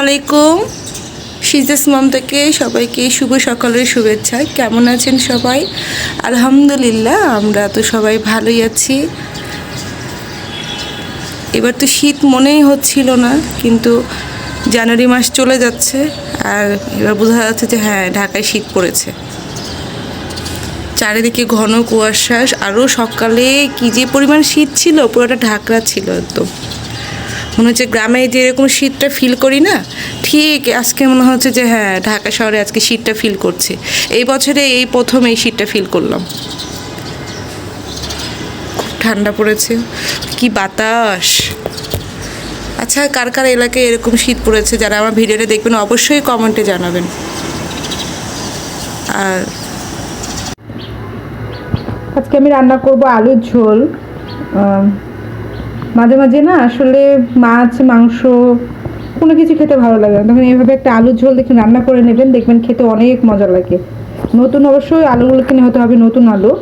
আলাইকুম। সিজাস মম থেকে সবাইকে শুভ সকালের শুভেচ্ছা। কেমন আছেন সবাই? আলহামদুলিল্লাহ, আমরা তো সবাই ভালোই আছি। এবার তো শীত মনেই হচ্ছিল না, কিন্তু জানুয়ারি মাস চলে যাচ্ছে, আর এবার বোঝা যাচ্ছে যে হ্যাঁ ঢাকায় শীত পড়েছে। চারিদিকে ঘন কুয়াশা আরও সকালে কি যে পরিমাণ শীত ছিল, পুরোটা ঢাকরা ছিল একদম। মনে হচ্ছে গ্রামে যে এরকম শীতটা ফিল করি না, ঠিক আজকে মনে হচ্ছে যে হ্যাঁ ঢাকা শহরে আজকে শীতটা ফিল করছি। এই বছরে এই প্রথম এই শীতটা ফিল করলাম। খুব ঠান্ডা পড়েছে, কি বাতাস। আচ্ছা কার কার এলাকায় এরকম শীত পড়েছে যারা আমার ভিডিওটা দেখবেন অবশ্যই কমেন্টে জানাবেন। আর আজকে আমি রান্না করব আলুর ঝোল মাঝে মাঝে না আসলে মাছ, মাংস কোনো কিছু খেতে ভালো লাগে না। তখন এইভাবে একটা আলুর ঝোল দেখুন রান্না করে নেবেন, দেখবেন খেতে অনেক মজা লাগে। নতুন অবশ্যই আলুগুলো কিনে হতে হবে নতুন আলু।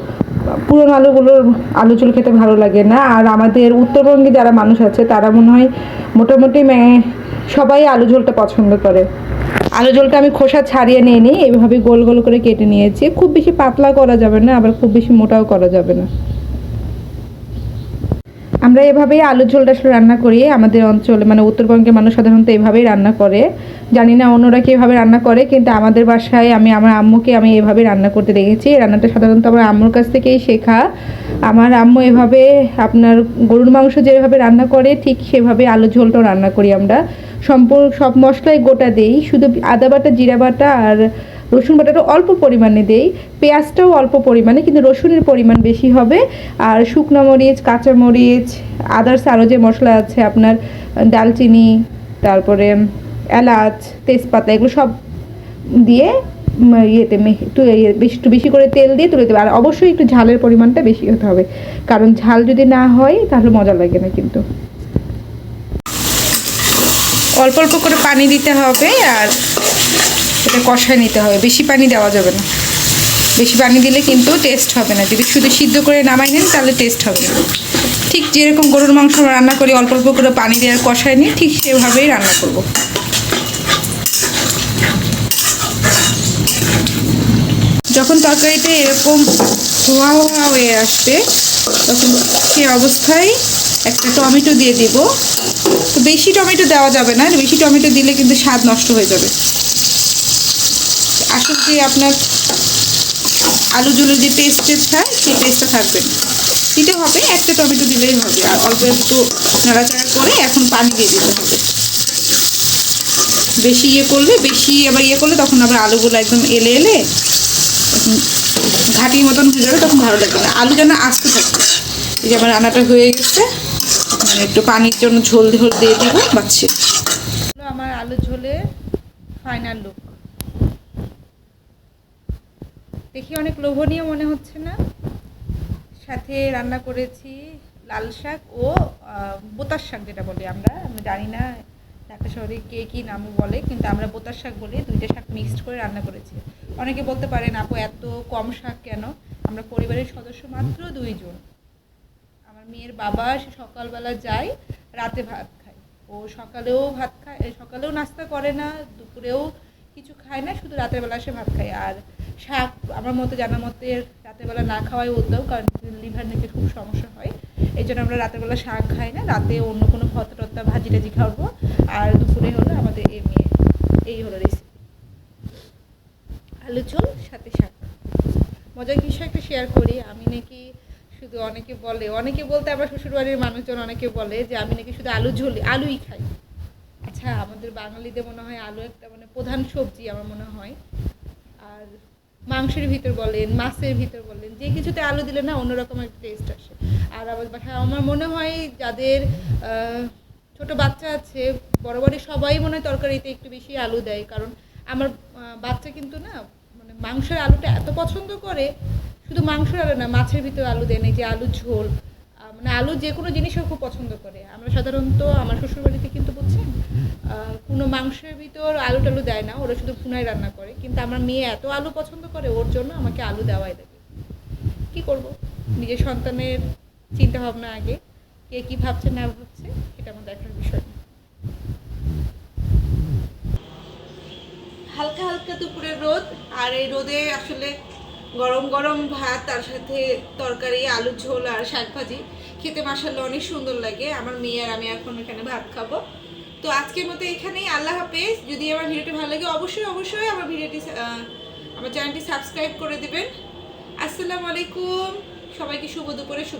পুরনো আলুগুলোর আলু ঝোল খেতে ভালো লাগে না। আর আমাদের উত্তরবঙ্গে যারা মানুষ আছে, তারা মনে হয় মোটামুটি সবাই আলু ঝোলটা পছন্দ করে। আলু ঝোলটা আমি খোসা ছাড়িয়ে নিয়ে নিই এইভাবে গোল গোল করে কেটে নিয়েছি। খুব বেশি পাতলা করা যাবে না, আবার খুব বেশি মোটাও করা যাবে না। আমরা এভাবেই আলুর ঝোলটা আসলে রান্না করি। আমাদের অঞ্চলে মানে উত্তরবঙ্গের মানুষ সাধারণত এভাবেই রান্না করে। জানি না অন্যরা কীভাবে রান্না করে, কিন্তু আমাদের বাসায় আমি, আমার আম্মুকে আমি এভাবে রান্না করতে দেখেছি। রান্নাটা সাধারণত আমার আম্মুর কাছ থেকেই শেখা। আমার আম্মু এভাবে আপনার গরুর মাংস যেভাবে রান্না করে, ঠিক সেভাবে আলু ঝোলটাও রান্না করি আমরা। সম্পূর্ণ সব মশলাই গোটা দেই। শুধু আদা বাটা, জিরা বাটা আর রসুন বাটাটা অল্প পরিমাণে দেই। পেঁয়াজটাও অল্প পরিমাণে, কিন্তু রসুনের পরিমাণ বেশি হবে। আর শুকনো মরিচ, কাঁচা মরিচ আদার্স আরও যে মশলা আছে আপনার, ডালচিনি, তারপরে এলাচ, তেজপাতা, এগুলো সব দিয়ে ইয়েতে একটু ইয়ে বেশি একটু বেশি করে তেল দিয়ে তুলে দেবে। আর অবশ্যই একটু ঝালের পরিমাণটা বেশি হতে হবে। কারণ ঝাল যদি না হয়, তাহলে মজা লাগে না কিন্তু। অল্প অল্প করে পানি দিতে হবে আর এটা কষায় নিতে হবে। বেশি পানি দেওয়া যাবে না। বেশি পানি দিলে কিন্তু টেস্ট হবে না। যদি শুধু সিদ্ধ করে নামাই নেন, তাহলে টেস্ট হবে না। ঠিক যেরকম গরুর মাংস রান্না করি, অল্প অল্প করে পানি দিয়ে আর কষায় নিই, ঠিক সেভাবেই রান্না করব। যখন তরকারিতে এরকম ধোয়া ধোয়া হয়ে আসবে, তখন সে অবস্থায় একটা টমেটো দিয়ে দিব। তো বেশি টমেটো দেওয়া যাবে না বেশি টমেটো দিলে কিন্তু স্বাদ নষ্ট হয়ে যাবে। আসলে যে আপনার আলু জুলের যে টেস্ট হয় সেই টেস্টটা থাকবে। দিতে হবে, একটা টমেটো দিলেই হবে। আর অল্প একটু নাড়াচাড়া করে এখন পানি দিয়ে দিতে হবে। বেশি ইয়ে করলে, বেশি আবার ইয়ে করলে তখন আবার আলুগুলো একদম এলে এলে ঘাটির মতন হয়ে যাবে, তখন ভালো লাগবে না। আলু যেন আসতে থাকবে এই যে আমার রান্নাটা হয়ে গেছে মানে একটু পানির জন্য ঝোল ঝোল দিয়ে দিব, বাচ্ছি। আমার আলু ঝোলে ফাইনাল লুক দেখি অনেক লোভনীয় মনে হচ্ছে না। সাথে রান্না করেছি লাল শাক ও বোতার শাক যেটা বলি আমরা। আমরা জানি না ঢাকা শহরে কে কী নাম বলে, কিন্তু আমরা বোতার শাক বলি দুইটা শাক মিক্সড করে রান্না করেছি। অনেকে বলতে পারেন, আপু, এত কম শাক কেন? আমরা পরিবারের সদস্য মাত্র দুইজন। আমার মেয়ের বাবা, সে সকালবেলা যায়, রাতে ভাত খায়। ও সকালেও ভাত খায় সকালেও নাস্তা করে না, দুপুরেও কিছু খায় না, শুধু রাতের বেলা সে ভাত খায়। আর শাক, আমার মতে জানার মতে রাতের বেলা না খাওয়াই উদ্যোগ, কারণ লিভার নাকি খুব সমস্যা হয়। এই জন্য আমরা রাতের বেলা শাক খাই না, রাতে অন্য কোনো ভর্তা টত্তা ভাজি টাজি খাব আর দুপুরে হলো আমাদের এমনি এই হলো রেসিপি আলু ঝোল, সাথে শাক। মজার কিছু একটা শেয়ার করি, আমি নাকি শুধু অনেকে বলে, অনেকে বলতে আমার শ্বশুরবাড়ির মানুষজন অনেকে বলে যে আমি নাকি শুধু আলু ঝোল, আলুই খাই। আচ্ছা আমাদের বাঙালিদের মনে হয় আলু একটা মানে প্রধান সবজি আমার মনে হয়। আর মাংসের ভিতর বলেন, মাছের ভিতর বলেন, যে কিছুতে আলু দিলে না অন্যরকম একটা টেস্ট আসে। আর আবার বাসায় আমার মনে হয় যাদের ছোট বাচ্চা আছে, বড় বড় সবাই মনে হয় তরকারিতে একটু বেশি আলু দেয়। কারণ আমার বাচ্চা কিন্তু না মানে মাংসের আলুটা এত পছন্দ করে, শুধু মাংসের আলু না, মাছের ভিতর আলু দেয় না যে আলু ঝোল। মানে আলু যে কোনো জিনিসও খুব পছন্দ করে। আমরা সাধারণত আমার শ্বশুরবাড়িতে কিন্তু কোনো মাংসের ভিতর আলু টালু দেয় না, ওরা শুধু ভুনাই রান্না করে। কিন্তু আমার মেয়ে এত আলু পছন্দ করে, ওর জন্য আমাকে আলু দেওয়াই লাগে। কি করব? নিজের সন্তানের চিন্তা ভাবনা আগে। কে কি ভাবছে, না ভাবছে, এটা আমার দেখার বিষয় না। হালকা হালকা দুপুরের রোদ, আর এই রোদে আসলে গরম গরম ভাত, তার সাথে তরকারি আলু ঝোল আর শাক ভাজি খেতে মাসাল্লাহ অনেক সুন্দর লাগে। আমার মেয়ে আর আমি এখন এখানে ভাত খাব। তো আজকের মতো এখানেই, আল্লাহ হাফেজ। যদি আমার ভিডিওটি ভালো লাগে, অবশ্যই অবশ্যই আমার ভিডিওটি আমার চ্যানেলটি সাবস্ক্রাইব করে দেবেন। আসসালামু আলাইকুম। সবাইকে শুভ দুপুরে শুভেচ্ছা।